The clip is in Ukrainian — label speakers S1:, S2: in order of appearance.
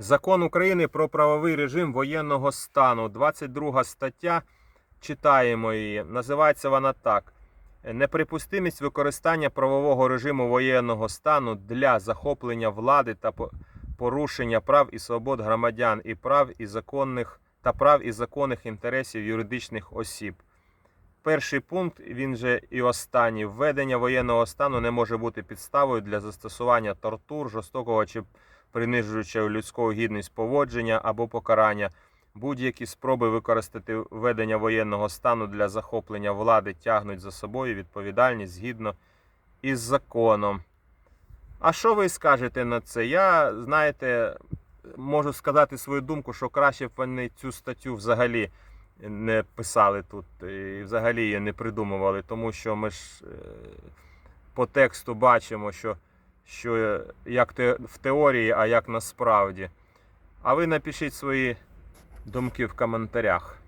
S1: Закон України про правовий режим воєнного стану. 22 стаття. Читаємо її. Називається вона так: Неприпустимість використання правового режиму воєнного стану для захоплення влади та порушення прав і свобод громадян і прав і законних та прав і законних інтересів юридичних осіб. Перший пункт, він же і останній. Введення воєнного стану не може бути підставою для застосування тортур, жорстокого чи принижуючого людську гідність поводження або покарання. Будь-які спроби використати введення воєнного стану для захоплення влади тягнуть за собою відповідальність згідно із законом. А що ви скажете на це? Я, знаєте, можу сказати свою думку, що краще б вони цю статтю взагалі не писали тут і взагалі її не придумували, тому що ми ж е, по тексту бачимо, що, що е, як те, в теорії, а як насправді. А ви напишіть свої думки в коментарях.